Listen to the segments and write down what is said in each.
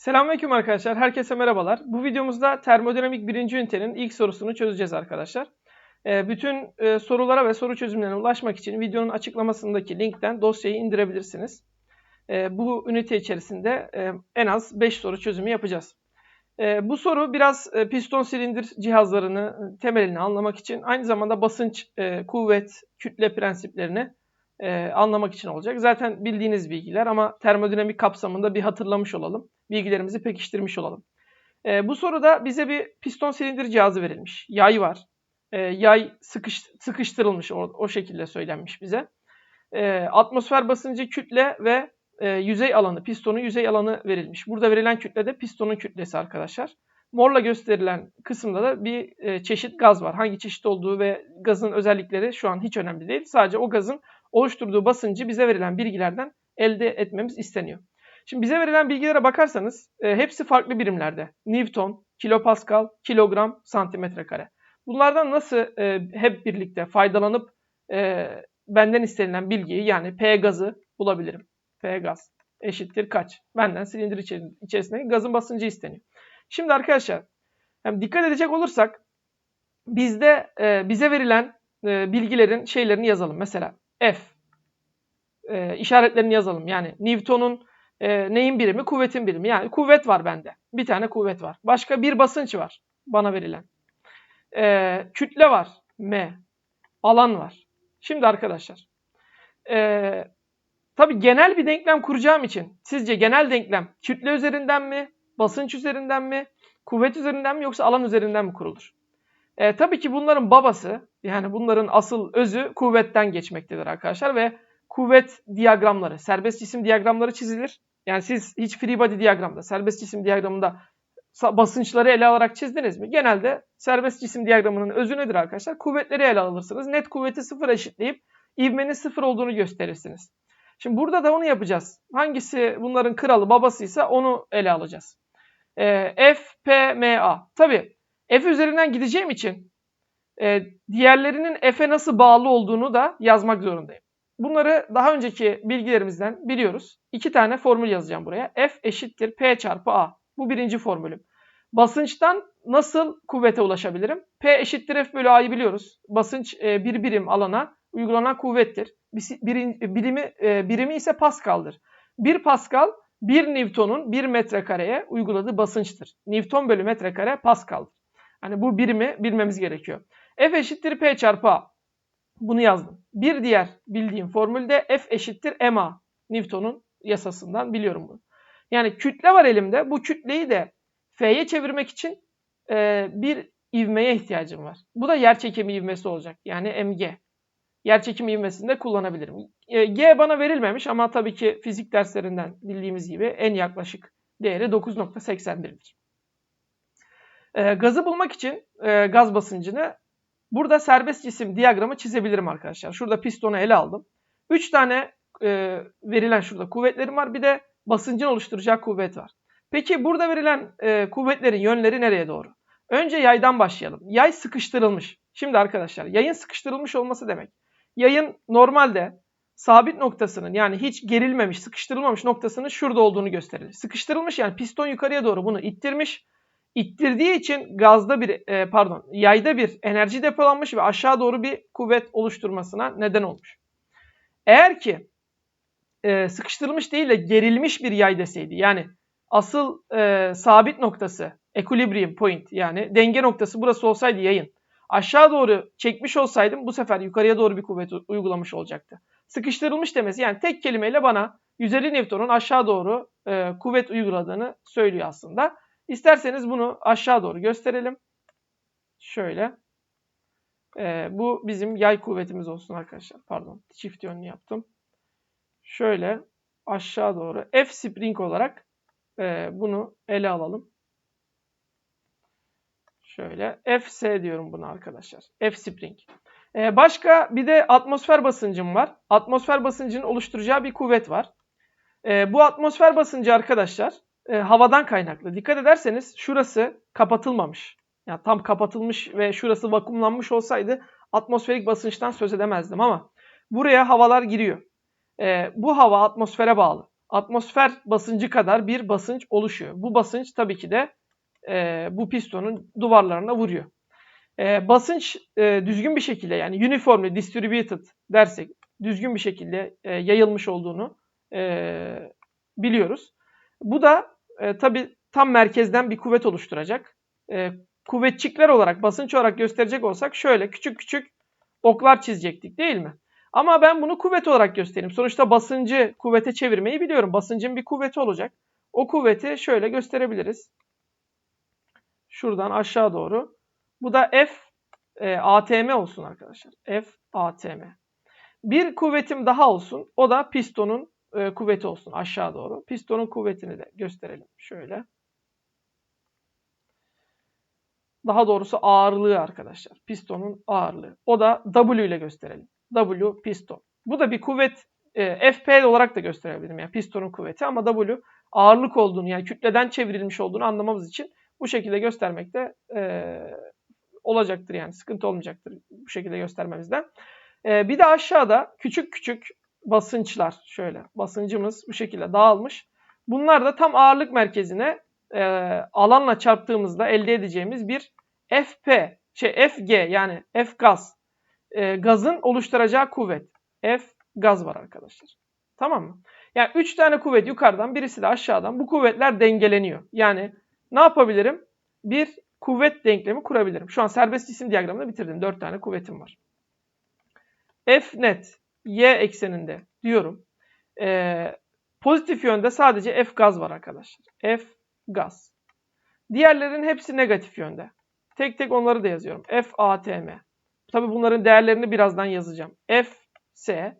Selamünaleyküm arkadaşlar. Herkese merhabalar. Bu videomuzda termodinamik birinci ünitenin ilk sorusunu çözeceğiz arkadaşlar. Ee, bütün e, sorulara ve soru çözümlerine ulaşmak için videonun açıklamasındaki linkten dosyayı indirebilirsiniz. Ee, bu ünite içerisinde e, en az 5 soru çözümü yapacağız. Ee, bu soru biraz e, piston silindir cihazlarını temelini anlamak için aynı zamanda basınç, kuvvet, kütle prensiplerini anlamak için olacak. Zaten bildiğiniz bilgiler ama termodinamik kapsamında bir hatırlamış olalım bilgilerimizi pekiştirmiş olalım. E, bu soruda bize bir piston silindir cihazı verilmiş. Yay var. E, yay sıkış, sıkıştırılmış o, o şekilde söylenmiş bize. E, atmosfer basıncı kütle ve e, yüzey alanı, pistonun yüzey alanı verilmiş. Burada verilen kütle de pistonun kütlesi arkadaşlar. Morla gösterilen kısımda da bir e, çeşit gaz var. Hangi çeşit olduğu ve gazın özellikleri şu an hiç önemli değil. Sadece o gazın oluşturduğu basıncı bize verilen bilgilerden elde etmemiz isteniyor. Şimdi bize verilen bilgilere bakarsanız e, hepsi farklı birimlerde. Newton, kilopascal, kilogram, santimetre kare. Bunlardan nasıl e, hep birlikte faydalanıp e, benden istenilen bilgiyi yani P gazı bulabilirim. P gaz eşittir kaç? Benden silindir içerisindeki gazın basıncı isteniyor. Şimdi arkadaşlar yani dikkat edecek olursak bizde e, bize verilen e, bilgilerin şeylerini yazalım. Mesela F e, işaretlerini yazalım. Yani Newton'un e, neyin birimi? Kuvvetin birimi. Yani kuvvet var bende. Bir tane kuvvet var. Başka bir basınç var bana verilen. E, kütle var. M. Alan var. Şimdi arkadaşlar. E, tabii genel bir denklem kuracağım için sizce genel denklem kütle üzerinden mi? Basınç üzerinden mi? Kuvvet üzerinden mi? Yoksa alan üzerinden mi kurulur? E, tabii ki bunların babası yani bunların asıl özü kuvvetten geçmektedir arkadaşlar ve kuvvet diyagramları, serbest cisim diyagramları çizilir. Yani siz hiç free body diyagramda, serbest cisim diyagramında basınçları ele alarak çizdiniz mi? Genelde serbest cisim diyagramının özü nedir arkadaşlar? Kuvvetleri ele alırsınız. Net kuvveti sıfır eşitleyip ivmenin sıfır olduğunu gösterirsiniz. Şimdi burada da onu yapacağız. Hangisi bunların kralı babasıysa onu ele alacağız. Ee, F, P, M, A. Tabi F üzerinden gideceğim için e, diğerlerinin F'e nasıl bağlı olduğunu da yazmak zorundayım. Bunları daha önceki bilgilerimizden biliyoruz. İki tane formül yazacağım buraya. F eşittir P çarpı A. Bu birinci formülüm. Basınçtan nasıl kuvvete ulaşabilirim? P eşittir F bölü A'yı biliyoruz. Basınç e, bir birim alana uygulanan kuvvettir. Birimi, e, birimi ise Pascal'dır. Bir Pascal 1 Newton'un 1 metrekareye uyguladığı basınçtır. Newton bölü metrekare Pascal'dır. Hani bu birimi bilmemiz gerekiyor. F eşittir P çarpı A. Bunu yazdım. Bir diğer bildiğim formülde F eşittir ma. Newton'un yasasından biliyorum bunu. Yani kütle var elimde. Bu kütleyi de F'ye çevirmek için e, bir ivmeye ihtiyacım var. Bu da yer çekimi ivmesi olacak. Yani mg. Yer çekimi ivmesinde kullanabilirim. E, G bana verilmemiş ama tabii ki fizik derslerinden bildiğimiz gibi en yaklaşık değeri 9.81'dir. E, gazı bulmak için e, gaz basıncını Burada serbest cisim diyagramı çizebilirim arkadaşlar. Şurada pistonu ele aldım. 3 tane e, verilen şurada kuvvetlerim var. Bir de basıncın oluşturacağı kuvvet var. Peki burada verilen e, kuvvetlerin yönleri nereye doğru? Önce yaydan başlayalım. Yay sıkıştırılmış. Şimdi arkadaşlar yayın sıkıştırılmış olması demek. Yayın normalde sabit noktasının yani hiç gerilmemiş, sıkıştırılmamış noktasının şurada olduğunu gösterir. Sıkıştırılmış yani piston yukarıya doğru bunu ittirmiş ittirdiği için gazda bir e, pardon yayda bir enerji depolanmış ve aşağı doğru bir kuvvet oluşturmasına neden olmuş. Eğer ki e, sıkıştırılmış değil de gerilmiş bir yay deseydi yani asıl e, sabit noktası equilibrium point yani denge noktası burası olsaydı yayın aşağı doğru çekmiş olsaydım bu sefer yukarıya doğru bir kuvvet uygulamış olacaktı. Sıkıştırılmış demesi yani tek kelimeyle bana 150 Newton'un aşağı doğru e, kuvvet uyguladığını söylüyor aslında. İsterseniz bunu aşağı doğru gösterelim. Şöyle. Ee, bu bizim yay kuvvetimiz olsun arkadaşlar. Pardon çift yönlü yaptım. Şöyle aşağı doğru F spring olarak e, bunu ele alalım. Şöyle Fs diyorum bunu arkadaşlar. F spring. Ee, başka bir de atmosfer basıncım var. Atmosfer basıncının oluşturacağı bir kuvvet var. Ee, bu atmosfer basıncı arkadaşlar e, havadan kaynaklı. Dikkat ederseniz şurası kapatılmamış. Yani tam kapatılmış ve şurası vakumlanmış olsaydı atmosferik basınçtan söz edemezdim ama buraya havalar giriyor. E, bu hava atmosfere bağlı. atmosfer basıncı kadar bir basınç oluşuyor. Bu basınç tabii ki de e, bu pistonun duvarlarına vuruyor. E, basınç e, düzgün bir şekilde yani uniformly distributed dersek düzgün bir şekilde e, yayılmış olduğunu e, biliyoruz. Bu da e, tabii tam merkezden bir kuvvet oluşturacak. E, kuvvetçikler olarak, basınç olarak gösterecek olsak şöyle küçük küçük oklar çizecektik değil mi? Ama ben bunu kuvvet olarak göstereyim. Sonuçta basıncı kuvvete çevirmeyi biliyorum. Basıncın bir kuvveti olacak. O kuvveti şöyle gösterebiliriz. Şuradan aşağı doğru. Bu da F e, ATM olsun arkadaşlar. F ATM. Bir kuvvetim daha olsun. O da pistonun e, kuvveti olsun aşağı doğru. Pistonun kuvvetini de gösterelim. Şöyle. Daha doğrusu ağırlığı arkadaşlar. Pistonun ağırlığı. O da W ile gösterelim. W piston. Bu da bir kuvvet e, FP olarak da gösterebilirim. Yani pistonun kuvveti ama W ağırlık olduğunu yani kütleden çevrilmiş olduğunu anlamamız için bu şekilde göstermek de e, olacaktır yani sıkıntı olmayacaktır bu şekilde göstermemizden. E, bir de aşağıda küçük küçük basınçlar şöyle basıncımız bu şekilde dağılmış. Bunlar da tam ağırlık merkezine e, alanla çarptığımızda elde edeceğimiz bir FP, şey FG yani F gaz. E, gazın oluşturacağı kuvvet. F gaz var arkadaşlar. Tamam mı? Yani 3 tane kuvvet yukarıdan birisi de aşağıdan. Bu kuvvetler dengeleniyor. Yani ne yapabilirim? Bir kuvvet denklemi kurabilirim. Şu an serbest cisim diyagramını bitirdim. 4 tane kuvvetim var. F net y ekseninde diyorum. Ee, pozitif yönde sadece F gaz var arkadaşlar. F gaz. Diğerlerinin hepsi negatif yönde. Tek tek onları da yazıyorum. F ATM. Tabi bunların değerlerini birazdan yazacağım. F S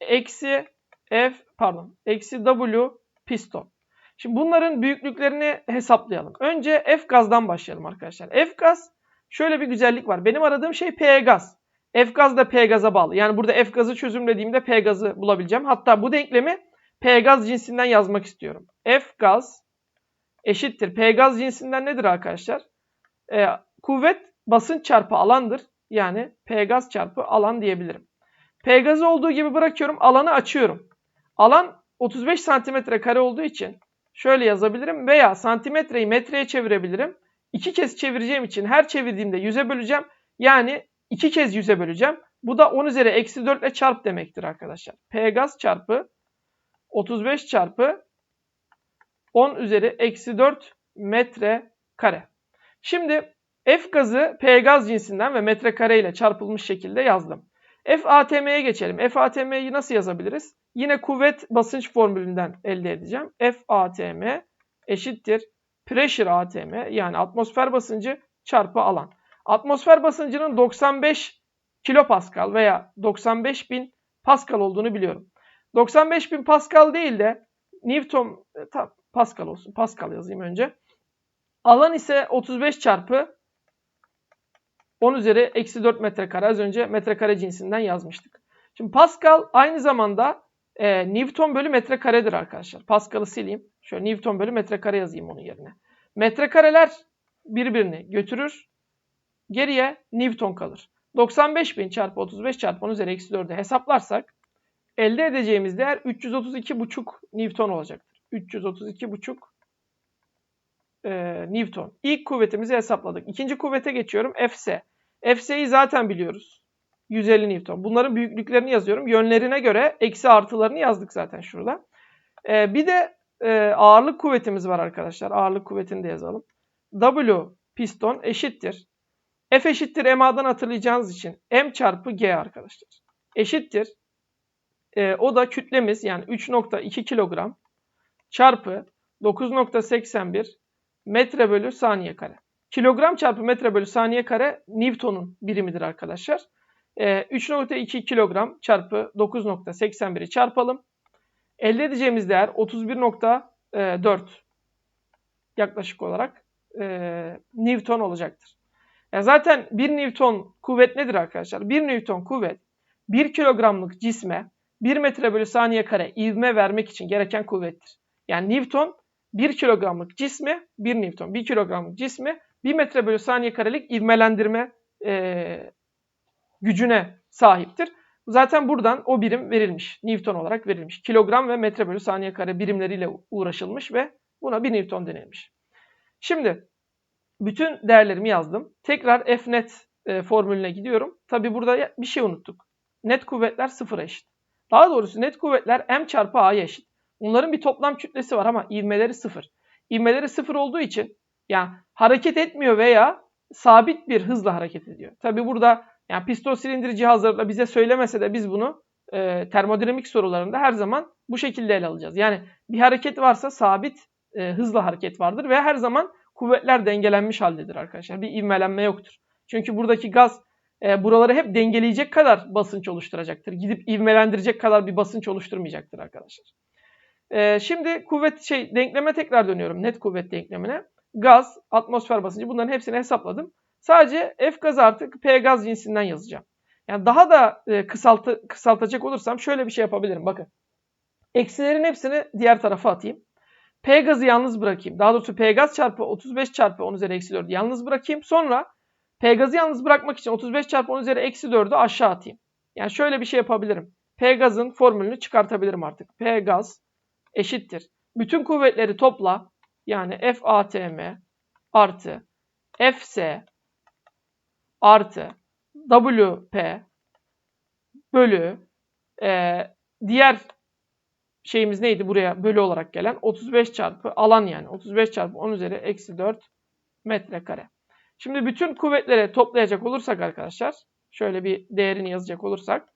eksi F pardon eksi W piston. Şimdi bunların büyüklüklerini hesaplayalım. Önce F gazdan başlayalım arkadaşlar. F gaz şöyle bir güzellik var. Benim aradığım şey P gaz. F gaz da P gaza bağlı. Yani burada F gazı çözümlediğimde P gazı bulabileceğim. Hatta bu denklemi P gaz cinsinden yazmak istiyorum. F gaz eşittir. P gaz cinsinden nedir arkadaşlar? Ee, kuvvet basınç çarpı alandır. Yani P gaz çarpı alan diyebilirim. P gazı olduğu gibi bırakıyorum. Alanı açıyorum. Alan 35 santimetre kare olduğu için şöyle yazabilirim veya santimetreyi metreye çevirebilirim. İki kez çevireceğim için her çevirdiğimde yüze böleceğim. Yani iki kez yüze böleceğim. Bu da 10 üzeri eksi 4 ile çarp demektir arkadaşlar. P gaz çarpı 35 çarpı 10 üzeri eksi 4 metre kare. Şimdi F gazı P gaz cinsinden ve metrekare ile çarpılmış şekilde yazdım. F ATM'ye geçelim. F ATM'yi nasıl yazabiliriz? Yine kuvvet basınç formülünden elde edeceğim. F ATM eşittir pressure ATM yani atmosfer basıncı çarpı alan. Atmosfer basıncının 95 kilopascal veya 95 bin pascal olduğunu biliyorum. 95 bin pascal değil de Newton e, pascal olsun. Pascal yazayım önce. Alan ise 35 çarpı 10 üzeri eksi 4 metrekare. Az önce metrekare cinsinden yazmıştık. Şimdi Pascal aynı zamanda e, Newton bölü metrekaredir arkadaşlar. Pascal'ı sileyim. Şöyle Newton bölü metrekare yazayım onun yerine. Metrekareler birbirini götürür. Geriye Newton kalır. 95.000 çarpı 35 çarpı 10 üzeri eksi 4'ü hesaplarsak elde edeceğimiz değer 332,5 Newton olacaktır. 332,5 e, Newton. İlk kuvvetimizi hesapladık. İkinci kuvvete geçiyorum. Fs. Fs'yi zaten biliyoruz. 150 Newton. Bunların büyüklüklerini yazıyorum. Yönlerine göre eksi artılarını yazdık zaten şurada. E, bir de e, ağırlık kuvvetimiz var arkadaşlar. Ağırlık kuvvetini de yazalım. W piston eşittir. F eşittir MA'dan hatırlayacağınız için M çarpı G arkadaşlar. Eşittir. E, o da kütlemiz yani 3.2 kilogram çarpı 9.81 metre bölü saniye kare. Kilogram çarpı metre bölü saniye kare Newton'un birimidir arkadaşlar. E, 3.2 kilogram çarpı 9.81'i çarpalım. Elde edeceğimiz değer 31.4 yaklaşık olarak e, Newton olacaktır. Ya zaten 1 Newton kuvvet nedir arkadaşlar? 1 Newton kuvvet 1 kilogramlık cisme 1 metre bölü saniye kare ivme vermek için gereken kuvvettir. Yani Newton 1 kilogramlık cismi 1 Newton 1 kilogramlık cismi 1 metre bölü saniye karelik ivmelendirme e, gücüne sahiptir. Zaten buradan o birim verilmiş. Newton olarak verilmiş. Kilogram ve metre bölü saniye kare birimleriyle uğraşılmış ve buna 1 Newton denilmiş. Şimdi bütün değerlerimi yazdım. Tekrar F net e, formülüne gidiyorum. Tabi burada bir şey unuttuk. Net kuvvetler sıfıra eşit. Daha doğrusu net kuvvetler m çarpı a'ya eşit. Bunların bir toplam kütlesi var ama ivmeleri sıfır. İvmeleri sıfır olduğu için yani hareket etmiyor veya sabit bir hızla hareket ediyor. Tabi burada yani piston silindir cihazlarıyla bize söylemese de biz bunu e, termodinamik sorularında her zaman bu şekilde ele alacağız. Yani bir hareket varsa sabit e, hızla hareket vardır ve her zaman kuvvetler dengelenmiş haldedir arkadaşlar. Bir ivmelenme yoktur. Çünkü buradaki gaz e, buraları hep dengeleyecek kadar basınç oluşturacaktır. Gidip ivmelendirecek kadar bir basınç oluşturmayacaktır arkadaşlar. E, şimdi kuvvet şey denkleme tekrar dönüyorum. Net kuvvet denklemine. Gaz, atmosfer basıncı bunların hepsini hesapladım. Sadece F gaz artık P gaz cinsinden yazacağım. Yani daha da e, kısaltı, kısaltacak olursam şöyle bir şey yapabilirim. Bakın. Eksilerin hepsini diğer tarafa atayım. P gazı yalnız bırakayım. Daha doğrusu P gaz çarpı 35 çarpı 10 üzeri eksi 4'ü yalnız bırakayım. Sonra P gazı yalnız bırakmak için 35 çarpı 10 üzeri eksi 4'ü aşağı atayım. Yani şöyle bir şey yapabilirim. P gazın formülünü çıkartabilirim artık. P gaz eşittir. Bütün kuvvetleri topla. Yani F ATM artı Fs artı WP bölü e, diğer şeyimiz neydi buraya bölü olarak gelen 35 çarpı alan yani 35 çarpı 10 üzeri eksi 4 metrekare. Şimdi bütün kuvvetleri toplayacak olursak arkadaşlar şöyle bir değerini yazacak olursak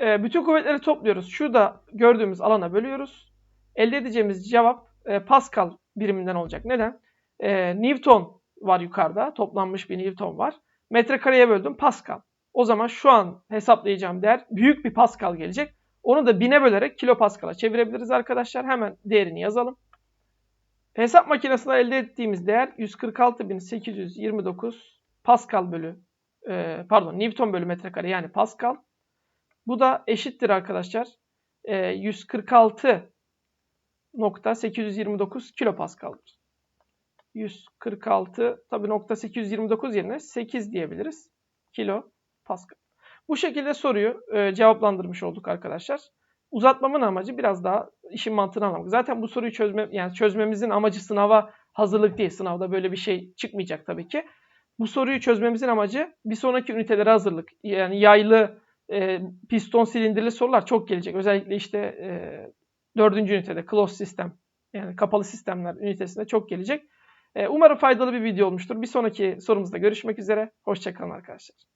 e, bütün kuvvetleri topluyoruz. Şurada gördüğümüz alana bölüyoruz. Elde edeceğimiz cevap e, Pascal biriminden olacak. Neden? E, Newton var yukarıda. Toplanmış bir Newton var. Metrekareye böldüm Pascal. O zaman şu an hesaplayacağım değer büyük bir Pascal gelecek. Onu da bine bölerek kilo Pascal'a çevirebiliriz arkadaşlar. Hemen değerini yazalım. Hesap makinesinde elde ettiğimiz değer 146.829 Pascal bölü e, pardon Newton bölü metrekare yani Pascal. Bu da eşittir arkadaşlar. E, 146.829 kilo Pascal'dır. 146 tabi nokta 829 yerine 8 diyebiliriz. Kilo Pascal. Bu şekilde soruyu e, cevaplandırmış olduk arkadaşlar. Uzatmamın amacı biraz daha işin mantığını anlamak. Zaten bu soruyu çözme yani çözmemizin amacı sınava hazırlık değil. Sınavda böyle bir şey çıkmayacak tabii ki. Bu soruyu çözmemizin amacı bir sonraki ünitelere hazırlık. Yani yaylı, e, piston silindirli sorular çok gelecek. Özellikle işte e, dördüncü ünitede closed sistem yani kapalı sistemler ünitesinde çok gelecek. E, umarım faydalı bir video olmuştur. Bir sonraki sorumuzda görüşmek üzere. Hoşçakalın arkadaşlar.